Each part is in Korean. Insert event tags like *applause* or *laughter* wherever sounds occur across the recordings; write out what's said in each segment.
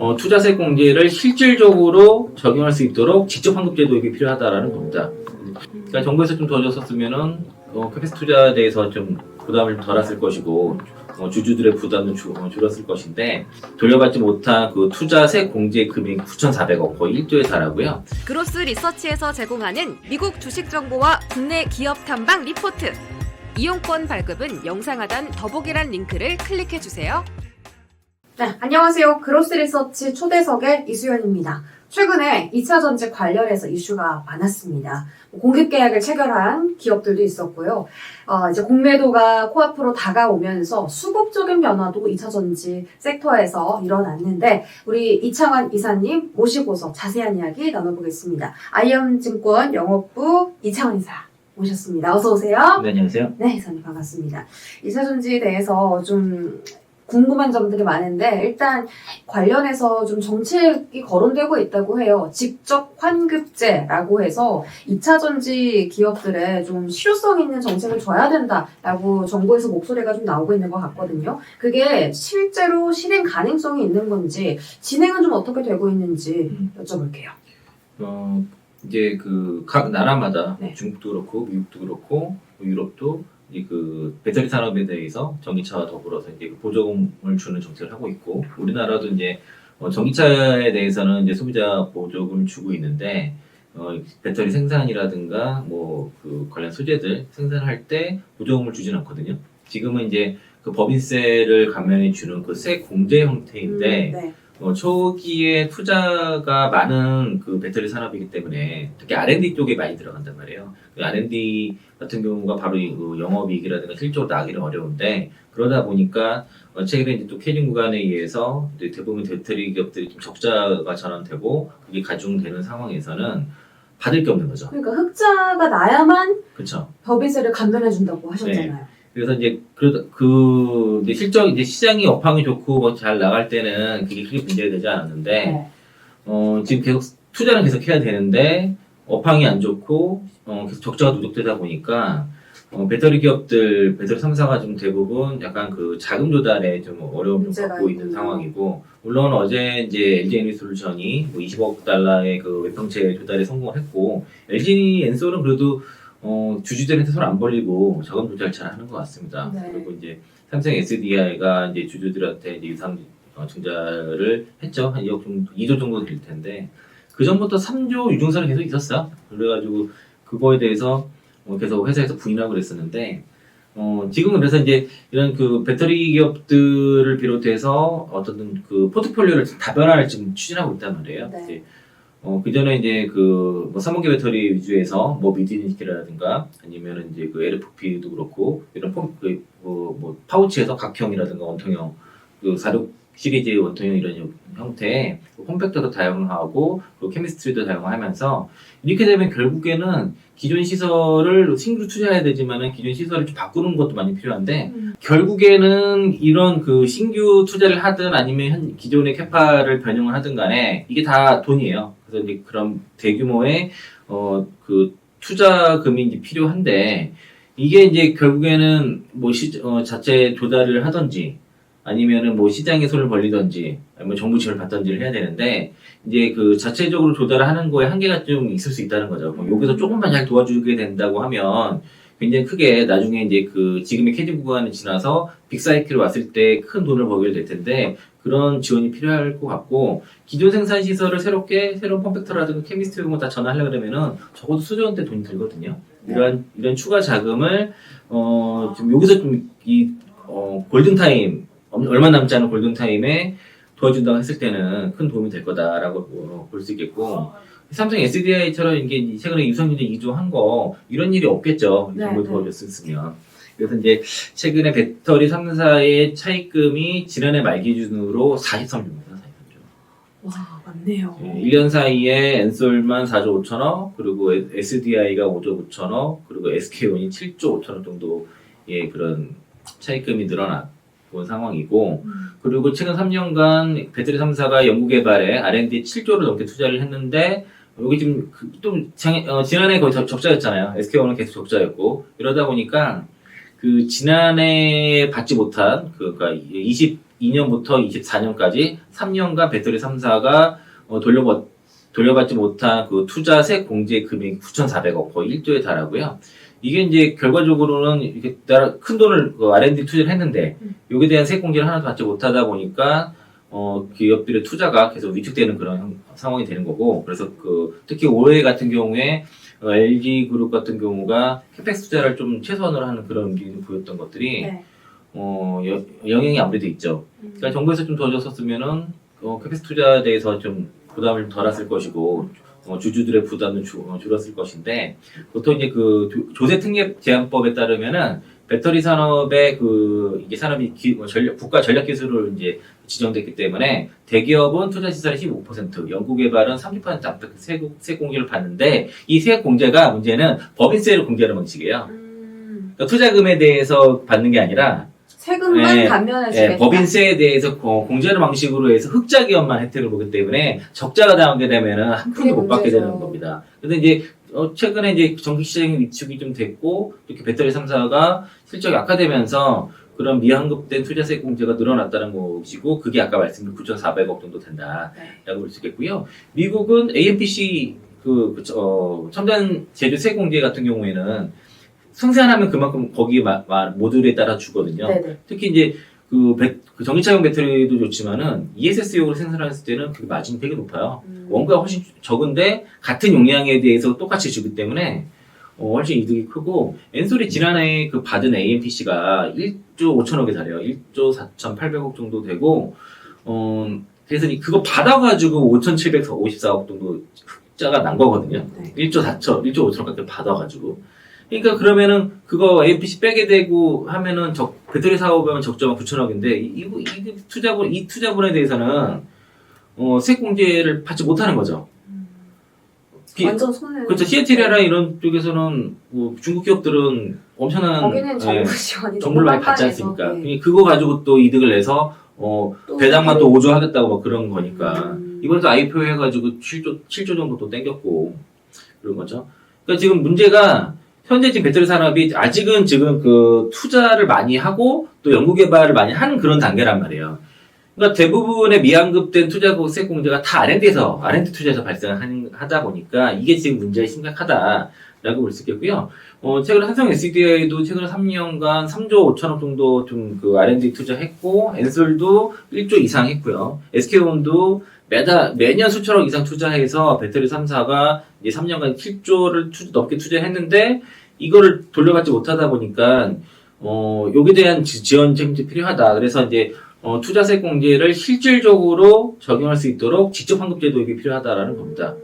어, 투자세 공제를 실질적으로 적용할 수 있도록 직접 환급 제 도입이 필요하다라는 겁니다. 그러니까 정부에서 좀 도와줬었으면은 어, 캐피스 투자에 대해서 좀 부담을 덜었을 것이고 어, 주주들의 부담도 줄, 어, 줄었을 것인데 돌려받지 못한 그 투자세 공제 금액 9,400억 거의 1조에 달하고요. 그로스 리서치에서 제공하는 미국 주식 정보와 국내 기업 탐방 리포트. 이용권 발급은 영상 하단 더보기란 링크를 클릭해 주세요. 네, 안녕하세요. 그로스 리서치 초대석의 이수연입니다. 최근에 2차 전지 관련해서 이슈가 많았습니다. 뭐 공급 계약을 체결한 기업들도 있었고요. 어, 이제 공매도가 코앞으로 다가오면서 수급적인 변화도 2차 전지 섹터에서 일어났는데 우리 이창환 이사님 모시고서 자세한 이야기 나눠보겠습니다. 아이언증권 영업부 이창환 이사 모셨습니다. 어서 오세요. 네, 안녕하세요. 네, 이사님 반갑습니다. 이사전지에 대해서 좀 궁금한 점들이 많은데 일단 관련해서 좀 정책이 거론되고 있다고 해요. 직접 환급제라고 해서 2차 전지 기업들에 좀 실효성 있는 정책을 줘야 된다라고 정부에서 목소리가 좀 나오고 있는 것 같거든요. 그게 실제로 실행 가능성이 있는 건지 진행은 좀 어떻게 되고 있는지 음. 여쭤볼게요. 어, 이제 그 각 나라마다 네. 중국도 그렇고 미국도 그렇고 뭐 유럽도 이 그 배터리 산업에 대해서 전기차와 더불어서 이제 그 보조금을 주는 정책을 하고 있고 우리나라도 이제 어, 전기차에 대해서는 이제 소비자 보조금을 주고 있는데 어, 배터리 생산이라든가 뭐 그 관련 소재들 생산할 때 보조금을 주진 않거든요. 지금은 이제 그 법인세를 감면해 주는 그 세 공제 형태인데 음, 네. 어, 초기에 투자가 많은 그 배터리 산업이기 때문에 특히 R&D 쪽에 많이 들어간단 말이에요. 그 R&D 같은 경우가 바로 이 그 영업이익이라든가 실적으로 나기는 어려운데 그러다 보니까 어, 최근에 이제 또 캐링 구간에 의해서 대부분 배터리 기업들이 좀 적자가 전환되고 그게 가중되는 상황에서는 받을 게 없는 거죠. 그러니까 흑자가 나야만 그렇죠. 법인세를 감면해 준다고 하셨잖아요. 그래서 이제 그러다 그 이제 실적 이제 시장이 업황이 좋고 뭐 잘 나갈 때는 그게 크게 문제가 되지 않았는데 네. 어, 지금 계속 투자는 계속 해야 되는데 업황이 안 좋고 어, 계속 적자가 누적되다 보니까 어, 배터리 기업들 배터리 3사가 좀 대부분 약간 그 자금 조달에 좀 어려움을 겪고 있는 있군요. 상황이고 물론 어제 이제 LG 에너지솔루션이 뭐 20억 달러의 그 외평채 조달에 성공했고 LG 엔솔은 그래도 어, 주주들한테 손 안 벌리고 자금 조달 잘 하는 것 같습니다. 네. 그리고 이제 삼성 SDI가 이제 주주들한테 이제 유상 어, 증자를 했죠. 한 2억 정도, 2조 정도 될 텐데 그 전부터 3조 유증설이 계속 있었어요. 그래가지고 그거에 대해서 어, 계속 회사에서 부인하고 그랬었는데 어, 지금은 그래서 이제 이런 그 배터리 기업들을 비롯해서 어떤 그 포트폴리오를 다변화를 지금 추진하고 있단 말이에요. 네. 어, 그 전에 이제 그, 뭐, 삼원계 배터리 위주에서, 뭐, 미디니티라든가, 아니면은 이제 그 LFP도 그렇고, 이런 폼, 그, 뭐, 뭐, 파우치에서 각형이라든가 원통형, 그, 46 시리즈의 원통형 이런 형- 형태의 그 폼팩터도 다양화하고, 그 케미스트리도 다양화하면서, 이렇게 되면 결국에는 기존 시설을 신규로 투자해야 되지만은 기존 시설을 좀 바꾸는 것도 많이 필요한데, 음. 결국에는 이런 그 신규 투자를 하든 아니면 현 기존의 캐파를 변형을 하든 간에 이게 다 돈이에요. 그래서 이제 그런 대규모의 어 그 투자금이 이제 필요한데 이게 이제 결국에는 뭐 시, 어, 자체 조달을 하든지 아니면은 뭐 시장에 손을 벌리든지 아니면 정부 지원을 받든지를 해야 되는데 이제 그 자체적으로 조달을 하는 거에 한계가 좀 있을 수 있다는 거죠. 그럼 여기서 조금만 잘 도와주게 된다고 하면 굉장히 크게 나중에 이제 그 지금의 캐지 구간을 지나서 빅사이클이 왔을 때 큰 돈을 벌게 될 텐데 그런 지원이 필요할 것 같고 기존 생산 시설을 새롭게 새로운 컴팩터라든가 케미스트 이런 거다 전환하려 그러면은 적어도 수조 원 대 돈이 들거든요. 이런 이런 추가 자금을 어 지금 여기서 좀 이 어 골든 타임 얼마 남지 않은 골든 타임에 도와준다고 했을 때는 큰 도움이 될 거다라고 어, 볼수 있겠고 삼성 SDI처럼 이게 최근에 유성균제 2조 한 거 이런 일이 없겠죠. 네, 정부 네. 도와줬으면. 그래서 이제 최근에 배터리 3사의 차입금이 지난해 말 기준으로 43조입니다. 43조. 와, 맞네요. 예, 1년 사이에 엔솔만 4조 5천억, 그리고 SDI가 5조 5천억, 그리고 SK온이 7조 5천억 정도의 그런 차입금이 늘어난 그런 상황이고, 음. 그리고 최근 3년간 배터리 3사가 연구개발에 R&D 7조를 넘게 투자를 했는데, 여기 지금 그, 좀 장- 어, 지난해 거의 적- 적자였잖아요. SK온은 계속 적자였고, 이러다 보니까 그 지난해 받지 못한 그, 그러니까 20 22년부터 24년까지 3년간 배터리 3사가 어, 돌려받, 돌려받지 못한 그 투자세 공제 금액이 9,400억 거의 1조에 달하고요. 이게 이제 결과적으로는 이렇게 따라 큰 돈을 그 R&D 투자를 했는데 음. 여기에 대한 세액 공제를 하나도 받지 못하다 보니까 어, 기업들의 투자가 계속 위축되는 그런 상황이 되는 거고 그래서 그 특히 올해 같은 경우에 어, LG 그룹 같은 경우가 캐펙스 투자를 좀 최소한으로 하는 그런 움직임을 보였던 것들이 네. 어, 여- 영향이 아무래도 있죠. 음. 그러니까 정부에서 좀 도와줬었으면은 어, 캐펙스 투자에 대해서 좀 부담을 덜었을 것이고 어, 주주들의 부담은 줄, 어, 줄었을 것인데 보통 이제 그 조- 조세 특례 제한법에 따르면은 배터리 산업의 그 이게 산업이 기- 어, 전략, 국가 전략 기술을 이제 지정됐기 때문에 대기업은 투자 시설의 15%, 연구개발은 30% 앞에 세, 세 공제를 받는데 이세 공제가 문제는 법인세를 공제하는 방식이에요. 음. 그러니까 투자금에 대해서 받는 게 아니라 세금만 예, 감면해 예, 주겠다. 법인세에 대해서 거- 공제하는 방식으로 해서 흑자 기업만 혜택을 보기 때문에 적자가 당하게 되면은 한 푼도 못 받게. 되는 겁니다. 근데 이제 어, 최근에 이제 전기 시장이 위축이 좀 됐고 이렇게 배터리 3사가 실적이 악화되면서 그런 미환급된 투자세 공제가 늘어났다는 것이고 그게 아까 말씀드린 9,400억 정도 된다라고 네. 볼수 있겠고요. 미국은 AMPC 그, 그 어, 첨단 제조세 공제 같은 경우에는 생산하면 그만큼 거기 마, 마, 모듈에 따라 주거든요. 네네. 특히 이제 그, 배- 그 전기차용 배터리도 좋지만은 ESS용으로 생산했을 때는 그 마진이 되게 높아요. 음. 원가가 훨씬 적은데 같은 용량에 대해서 똑같이 주기 때문에 어, 훨씬 이득이 크고 엔솔이 지난해 그 받은 AMPC가 1조 5천억에 달해요. 1조 4,800억 정도 되고 어 그래서 이- 그거 받아가지고 5,754억 정도 흑자가 난 거거든요. 네. 1조 4천, 1조 5천억까지 받아가지고. 그러니까 그러면은 그거 APC 빼게 되고 하면은 적, 배터리 사업하면 적자가 9천억인데 이, 이, 이 투자분 이 투자분에 대해서는 어, 세공제를 받지 못하는 거죠. 음. 기- 완전 손해. 그렇죠. 시애틀이나 이런 쪽에서는 뭐 중국 기업들은 엄청난 거기는 예, 정부 지원이 정부를 많이 받지 않습니까? 네. 그러니까 그거 가지고 또 이득을 내서 어, 또 배당만 그- 또 5조 하겠다고 막 그런 거니까. 음. 이번에도 IPO 해가지고 7조, 7조 정도 또 땡겼고, 그런 거죠. 그러니까 지금 문제가, 현재 지금 배터리 산업이 아직은 지금 그 투자를 많이 하고 또 연구 개발을 많이 하는 그런 단계란 말이에요. 그러니까 대부분의 미환급된 투자 세액 공제가 다 R&D에서, R&D 투자에서 발생하다 보니까 이게 지금 문제가 심각하다라고 볼 수 있겠고요. 어, 최근에 삼성 SDI도 최근 3년간 3조 5천억 정도 좀 그 R&D 투자했고, 엔솔도 1조 이상 했고요. SK온도 매달, 매년 수천억 이상 투자해서 배터리 3사가 이제 3년간 7조를 투, 넘게 투자했는데, 이거를 돌려받지 못하다 보니까, 어, 여기에 대한 지- 지원 책임이 필요하다. 그래서 이제, 어, 투자세 공제를 실질적으로 적용할 수 있도록 직접 환급 제 도입이 필요하다라는 겁니다.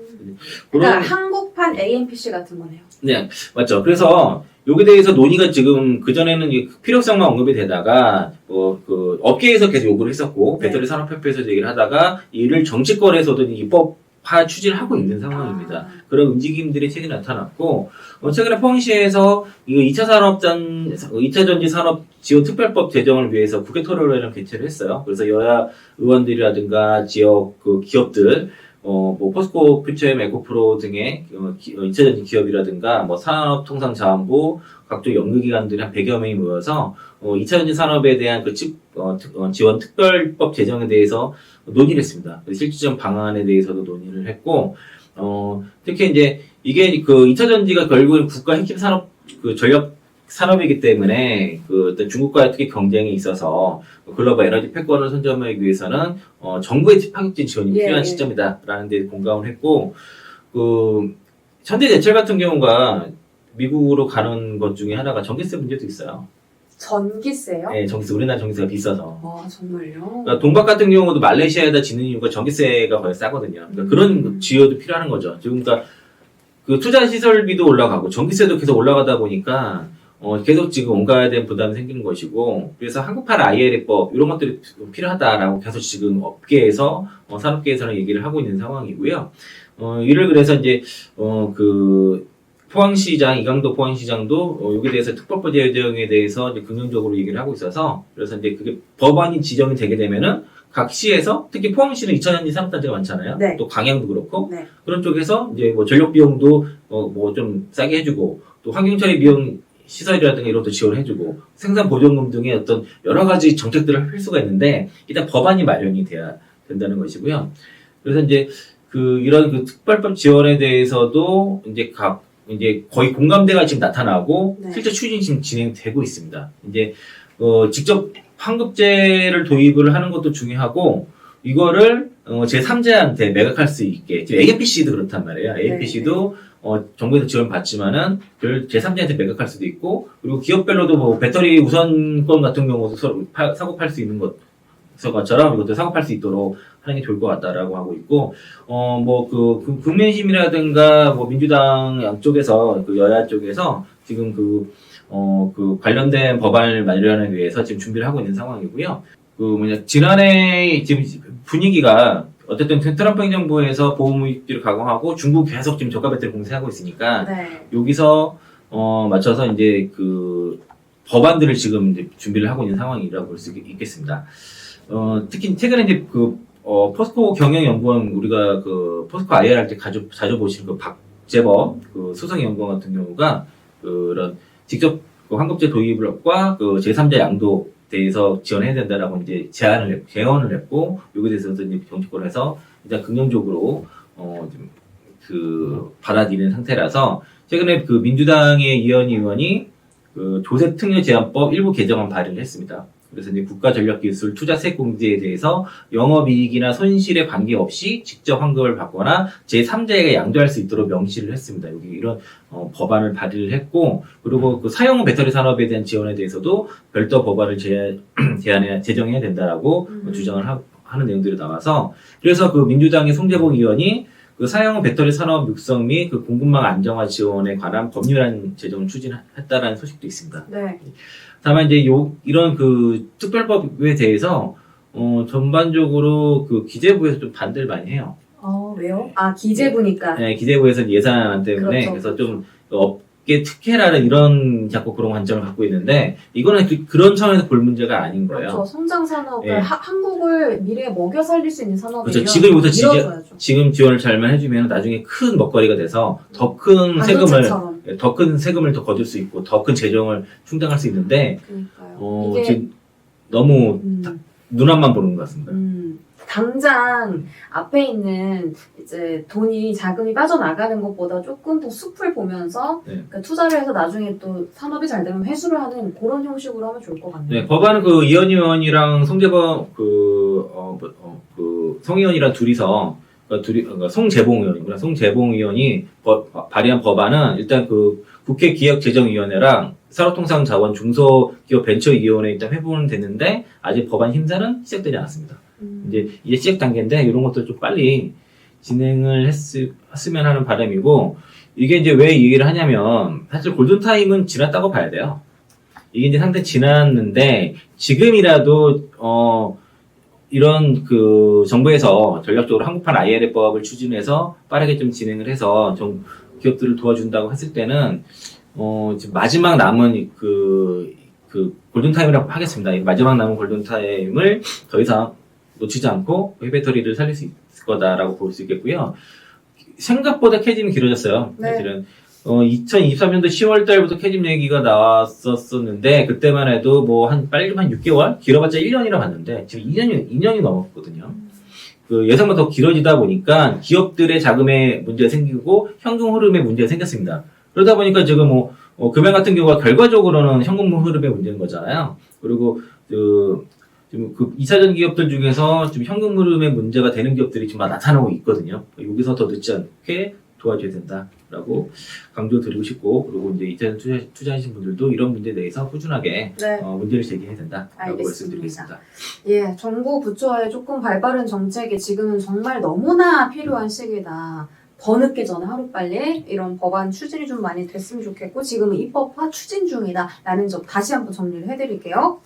그러니까 그런- 한국판 AMPC 같은 거네요. 네, 맞죠. 그래서 여기에 대해서 논의가 지금 그전에는 이 필요성만 언급이 되다가 뭐그 업계에서 계속 요구를 했었고 네. 배터리 산업협회에서 얘기를 하다가 이를 정치권에서도 입법 화 추진을 하고 있는 상황입니다. 아, 그런 움직임들이 최근에 나타났고 어, 최근에 포항시에서 이거 2차 산업전 2차 전지 산업 지원 특별법 제정을 위해서 국회 토론회를 개최를 했어요. 그래서 여야 의원들이라든가 지역 그 기업들 어, 뭐, 포스코 퓨처엠 에코프로 등의 어, 기, 2차 전지 기업이라든가, 뭐, 산업통상자원부, 각종 연구기관들이 한 100여 명이 모여서, 어, 2차 전지 산업에 대한 그 지, 어, 특- 어, 지원 특별법 제정에 대해서 논의를 했습니다. 실질적 방안에 대해서도 논의를 했고, 어, 특히 이제, 이게 그 2차 전지가 결국은 국가 핵심 산업, 그 전력 산업이기 때문에, 그, 어떤 중국과의 특히 경쟁이 있어서, 글로벌 에너지 패권을 선점하기 위해서는 어, 정부의 파격적인 지원이 예, 필요한 예. 시점이다라는 데 공감을 했고 그 현대제철 같은 경우가 미국으로 가는 것 중에 하나가 전기세 문제도 있어요. 전기세요? 네, 전기세 우리나라 전기세가 비싸서. 아 정말요? 그러니까 동박 같은 경우도 말레이시아에다 짓는 이유가 전기세가 거의 싸거든요. 그러니까 음. 그런 지원도 필요한 거죠. 지금 그러니까 그 투자 시설비도 올라가고 전기세도 계속 올라가다 보니까 어, 계속 지금 온가에 대한 부담이 생기는 것이고 그래서 한국판 ILA법 이런 것들이 필요하다라고 계속 지금 업계에서 어, 산업계에서는 얘기를 하고 있는 상황이고요. 어, 이를 그래서 이제 어, 그 포항시장 이강도 포항시장도 어, 여기에 대해서 특법법 제정에 대해서 이제 긍정적으로 얘기를 하고 있어서 그래서 이제 그게 법안이 지정이 되게 되면은 각 시에서 특히 포항시는 2차전지 산업단지가 많잖아요. 네. 또 광양도 그렇고 네. 그런 쪽에서 이제 뭐 전력 비용도 어, 뭐 좀 싸게 해주고 또 환경 처리 비용 시설이라든가 이런 것도 지원해주고 생산 보조금 등의 어떤 여러 가지 정책들을 할 수가 있는데 일단 법안이 마련이 돼야 된다는 것이고요. 그래서 이제 그 이런 그 특별법 지원에 대해서도 이제 각 이제 거의 공감대가 지금 나타나고 네. 실제 추진이 지금 진행되고 있습니다. 이제 어 직접 환급제를 도입을 하는 것도 중요하고 이거를 어, 제3자한테 매각할 수 있게 지금 AFPC도 그렇단 말이에요. AFPC도 어, 정부에서 지원 받지만은 그 제3자한테 매각할 수도 있고 그리고 기업별로도 뭐 배터리 우선권 같은 경우도 서로 파- 사고 팔 수 있는 것 것처럼 이것도 사고 팔 수 있도록 하는 게 좋을 것 같다라고 하고 있고 어 뭐 그 국민심이라든가 뭐 민주당 양쪽에서 그 여야 쪽에서 지금 그 어, 그 관련된 법안을 마련하기 위해서 지금 준비를 하고 있는 상황이고요. 그 뭐냐, 지난해 지금 분위기가 어쨌든 트럼프 행정부에서 보호무기를 가공하고 중국 계속 지금 저가 배터리 공세하고 있으니까 네. 여기서 어, 맞춰서 이제 그 법안들을 지금 이제 준비를 하고 있는 상황이라고 볼 수 있겠습니다. 어, 특히 최근에 이제 그 어, 포스코 경영연구원 우리가 그 포스코 IR 할 때 자주 자주 보시는 그 박재범 그 수석연구원 같은 경우가 그런 직접 그 환급제 도입을과 그 제3자 양도 대해서 지원해야 된다라고 이제 제안을 했- 제언을 했고 여기에 대해서도 이제 정치권을 해서 일단 긍정적으로 어, 좀 그 받아들이는 상태라서 최근에 그 민주당의 이현희 의원이 그 조세 특례 제한법 일부 개정안 발의를 했습니다. 그래서 이제 국가전력기술 투자세 공제에 대해서 영업이익이나 손실에 관계없이 직접 환급을 받거나 제3자에게 양도할 수 있도록 명시를 했습니다. 여기 이런 어, 법안을 발의를 했고 그리고 그 사용 배터리 산업에 대한 지원에 대해서도 별도 법안을 제, *clears throat* 제안해 제정해야 된다라고 음. 주장을 하, 하는 내용들이 나와서 그래서 그 민주당의 송재봉 의원이 그 사용 배터리 산업 육성 및 그 공급망 안정화 지원에 관한 법률안 제정을 추진했다라는 소식도 있습니다. 네. 다만 이제 요 이런 그 특별법에 대해서 어 전반적으로 그 기재부에서 좀 반대를 많이 해요. 어, 왜요? 아, 기재부니까. 네, 기재부에서 예산안 때문에 그렇죠. 그래서 좀 업 계 특혜라는 이런 자꾸 그런 관점을 갖고 있는데 이거는 그, 런 차원에서 볼 문제가 아닌 거예요. 그렇죠. 성장 산업을 예. 하- 한국을 미래에 먹여 살릴 수 있는 산업이 그렇죠. 지금부터 지지- 밀어줘야죠. 지금 지원을 잘만 해주면 나중에 큰 먹거리가 돼서 더 큰 세금을 반도체처럼. 더큰 세금을 더 거둘 수 있고 더 큰 재정을 충당할 수 있는데 그러니까요. 어, 지금 너무 음, 눈앞만 보는 것 같습니다. 음, 당장 앞에 있는 이제 돈이 자금이 빠져나가는 것보다 조금 더 숲을 보면서 네. 그러니까 투자를 해서 나중에 또 산업이 잘 되면 회수를 하는 그런 형식으로 하면 좋을 것 같네요. 네, 법안은 그 이현 의원이랑 송재범 그, 어, 뭐, 어, 그 성의원이랑 둘이서 그 둘이 그러니까 송재봉 의원이구나. 송재봉 의원이 법- 발의한 법안은 일단 그 국회 기획재정위원회랑 산업통상자원 중소기업 벤처위원회 일단 회부는 됐는데 아직 법안 심사는 시작되지 않았습니다. 음, 이제 이제 시작 단계인데 이런 것들 좀 빨리 진행을 했으, 면 하는 바람이고 이게 이제 왜 이 얘기를 하냐면 사실 골든 타임은 지났다고 봐야 돼요. 이게 이제 상당히 지났는데 지금이라도 어 이런 그 정부에서 전략적으로 한국판 IRA법을 추진해서 빠르게 좀 진행을 해서 좀 기업들을 도와준다고 했을 때는 어 지금 마지막 남은 그, 그 골든타임이라고 하겠습니다. 이 마지막 남은 골든타임을 더 이상 놓치지 않고 배터리를 살릴 수 있을 거다라고 볼 수 있겠고요. 생각보다 캐짐이 길어졌어요. 네. 사실은 어, 2023년도 10월 달부터 캐짐 얘기가 나왔었었는데 그때만 해도 뭐 한 빨리 한 6개월 길어봤자 1년이라 봤는데 지금 2년이 2년이 넘었거든요. 그 예상보다 더 길어지다 보니까 기업들의 자금에 문제가 생기고 현금 흐름에 문제가 생겼습니다. 그러다 보니까 지금 뭐 어, 금연 같은 경우가 결과적으로는 현금 흐름의 문제인 거잖아요. 그리고 그 지금 그 2차전 기업들 중에서 지금 현금 흐름에 문제가 되는 기업들이 지금 나타나고 있거든요. 여기서 더 늦지 않게 도와줘야 된다라고 강조드리고 싶고 그리고 이제 2차전 투자, 투자하신 분들도 이런 문제에 대해서 꾸준하게 네. 어, 문제를 제기해야 된다라고 알겠습니다. 말씀드리겠습니다. 예, 정부 부처의 조금 발빠른 정책이 지금은 정말 너무나 필요한 시기다. 더 늦기 전에 하루빨리 이런 법안 추진이 좀 많이 됐으면 좋겠고 지금은 입법화 추진 중이다 라는 점 다시 한번 정리를 해드릴게요.